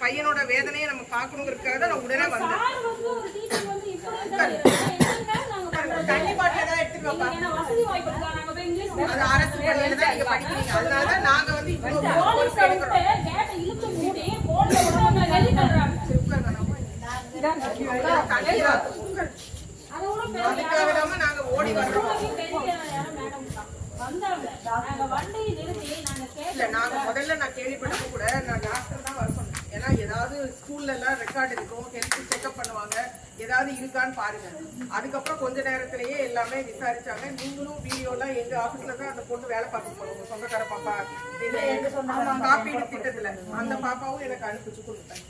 பையனோட வேதனையை நம்ம பார்க்கணுங்கிறதுக்காக தான் நான் உடனே வந்தேன். நாங்க? தண்ணி பாட்டில்? நாங்க அது அரசு பள்ளியில தான் நீங்க படிக்கிறீங்க. அதனால தான் நாங்க வந்து பொறுப்பு வந்து எடுக்கிறோம். கேட்டை இழுத்து மூடி போலீஸ் வந்து அவங்க வெளிய தள்ளுறாங்க. உட்காருங்க, நான் போய். தண்ணி தான். உட்காரு. அதை விட பெரிய அதுக்காக தான் நாங்க ஓடி வர்றோம் யாரும் பெரிய யாரும் மேடம் தான். வந்தாங்க நாங்க வண்டியை நிறுத்தி நாங்க இல்ல கேட்டோம் நாங்க முதல்ல நான் கேள்விப்பட்டப்ப கூட நான் டாக்டர் தான் வர சொன்னேன் ஏன்னா ஏதாவது ஸ்கூல்ல எல்லாம் ரெக்கார்டு இருக்கும் ஹெல்த் செக்அப் பண்ணுவாங்க ஏதாவது இருக்கான்னு பாருங்க. அதுக்கப்புறம் கொஞ்ச நேரத்திலேயே எல்லாமே விசாரிச்சாங்க. நீங்களும் வீடியோலாம் எங்க ஆபீஸ்ல தான் அந்த பொண்ணு வேலை பார்க்க போறோம். சொந்தக்கார பாப்பா. காப்பீடு திட்டத்துல. அந்த பாப்பாவும் எனக்கு அனுப்பிச்சு கொடுத்தேன்.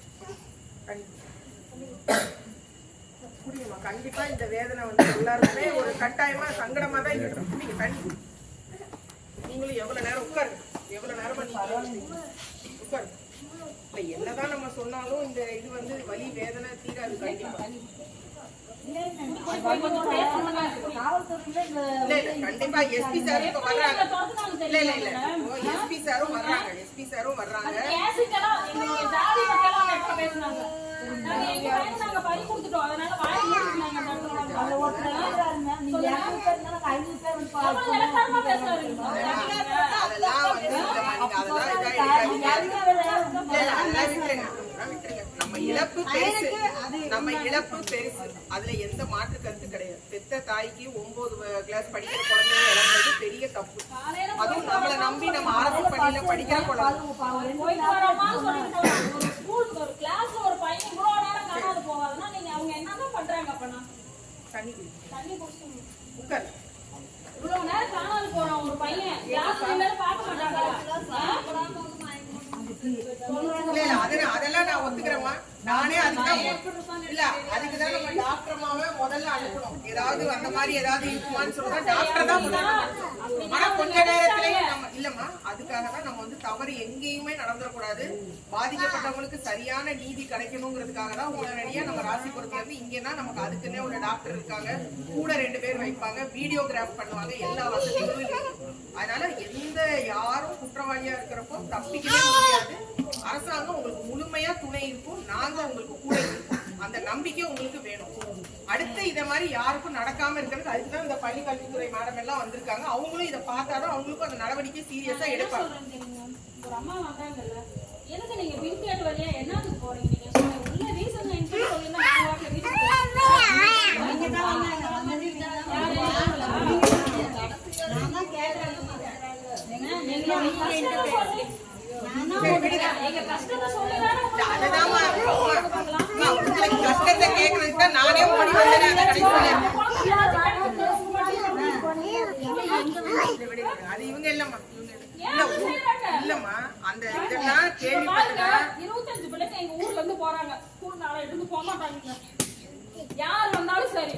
புரியுமா கண்டிப்பா இந்த வேதனை வந்து எல்லாருக்குமே ஒரு கட்டாயமா சங்கடமா தான் இருக்கும் நீங்க தண்ணி. நீங்களும் எவ்வளவு நேரம் உட்காருங்க. எவ்வளவு நேரமா நீங்க உட்காரு என்னதான் நம்ம சொன்னாலும் இந்த இது வந்து வலி வேதனை தீராது கண்டிப்பா. இல்ல இல்ல கண்டிப்பா எஸ்பி சார் இப்ப வர்றாங்க. இல்ல இல்ல இல்ல. எஸ்பி சாரும் வர்றாங்க. எஸ்பி சாரும் வர்றாங்க. அதெல்லாம் வந்து அதெல்லாம் நம்ம இழப்பு பெருசு. நம்ம இழப்பு பெருசு. அதுல எந்த மாற்று கருத்து கிடையாது. பெத்த தாய்க்கு ஒன்பது கிளாஸ் படிக்கிற குழந்தைங்க இழந்தது பெரிய தப்பு. அதுவும் நம்மளை நம்பி நம்ம அரசு பள்ளியில படிக்கிற குழந்தை. இவ்வளவு நேரம் காணாது போறான் ஒரு பையன். பார்க்க இல்ல அதெல்லாம் நான் ஒத்துக்கிறேம்மா. நானே அதுக்குதான் இல்ல அதுக்குதான் நம்ம டாக்டர் டாக்டர்மாவே முதல்ல அனுப்பணும். ஏதாவது அந்த மாதிரி ஏதாவது இருக்குமான்னு சொல்றா டாக்டர் தான் ஆனா கொஞ்ச நேரத்திலேயே நம்ம இல்லம்மா அதுக்காக தான் நம்ம வந்து தவறு எங்கேயுமே நடந்துடக்கூடாது. பாதிக்கப்பட்டவங்களுக்கு சரியான நீதி கிடைக்கணுங்கிறதுக்காக தான் உடனடியா நம்ம ராசிபுரத்துல இருந்து இங்கன்னா நமக்கு அதுக்குன்னே ஒரு டாக்டர் இருக்காங்க. கூட ரெண்டு பேர் வைப்பாங்க. வீடியோகிராஃப் பண்ணுவாங்க. எல்லா வசதியும் அதனால எந்த யாரும் குற்றவாளியா இருக்கிறப்போ தப்பிக்கவே முடியாது அரசாங்கம் உங்களுக்கு முழுமையா துணை இருக்கும் நாங்க உங்களுக்கு கூட இருக்கோம் அந்த நம்பிக்கை உங்களுக்கு வேணும். அடுத்து இத மாதிரி யாருக்கும் நடக்காம இருக்கிறது அதுக்கு தான் இந்த பள்ளி கல்வித்துறை மேடம் எல்லாம் வந்திருக்காங்க. அவங்களும் இதை பார்த்தாதான் அவங்களுக்கும் அந்த நடவடிக்கை சீரியஸா எடுப்பாங்க? ஒரு அம்மா வந்தாங்கல்ல எதுக்கு நீங்க பின் கேட் வழியா என்னத்துக்கு போறீங்க? நீங்க. உள்ள ரீசன் நான் வாட்டில வீட்டுக்கு எங்க கஷ்டத்தை அதுதாம்மா அம்மா, உங்களுக்கு கேட்கறதுக்கு நானே ஓடி வந்தேன் அந்த அது இவங்க இல்லம்மா இல்லம்மா. அந்த இதெல்லாம் கேள்விப்பட்டேன்? இருபத்தஞ்சு பிள்ளைங்க எங்க ஊர்ல இருந்து போறாங்க. ஸ்கூல் எடுத்து போக மாட்டாங்க. யார் வந்தாலும் சரி.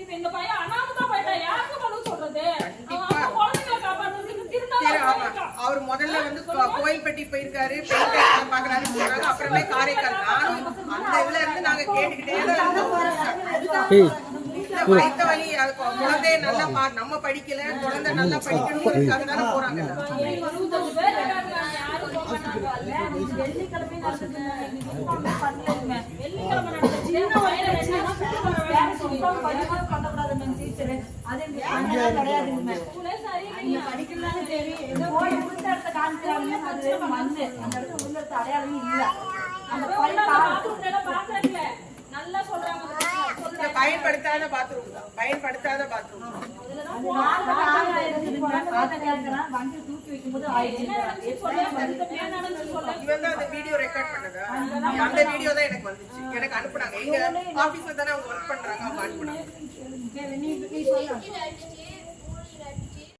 இப்ப இந்த பையன் அனாமத்தா போயிட்டா யாருக்கு பதில் சொல்றது? அவர் முதல்ல வந்து கோயில்பட்டி போயிருக்காரு கைகளை பாக்குறாரு போறாரு அப்புறமே காரைக்கால். நானும் அந்த இதுல இருந்து நாங்க கேட்டுக்கிட்டே தான் இருந்தோம். இல்ல, வயித்த வலி அது குழந்தைய நல்லா பா நம்ம படிக்கல குழந்தை நல்லா படிக்கணுங்கிறதுக்காக தானே போறாங்க. இருபத்தஞ்சு பேர் இருக்காங்க யாரும் அந்த நல்லா சொல்றாங்க பயன்படுத்தாத பாத்ரூம் தான் பயன்படுத்தாத பாத்ரூம் சொல்ல இவன் தான் அந்த வீடியோ ரெக்கார்ட் பண்ணதா அந்த வீடியோ தான் எனக்கு வந்துச்சு எனக்கு அனுப்புனாங்க எங்க ஆபீஸ்ல தானே அவங்க ஒர்க் பண்றாங்க அவங்க அனுப்புனாங்க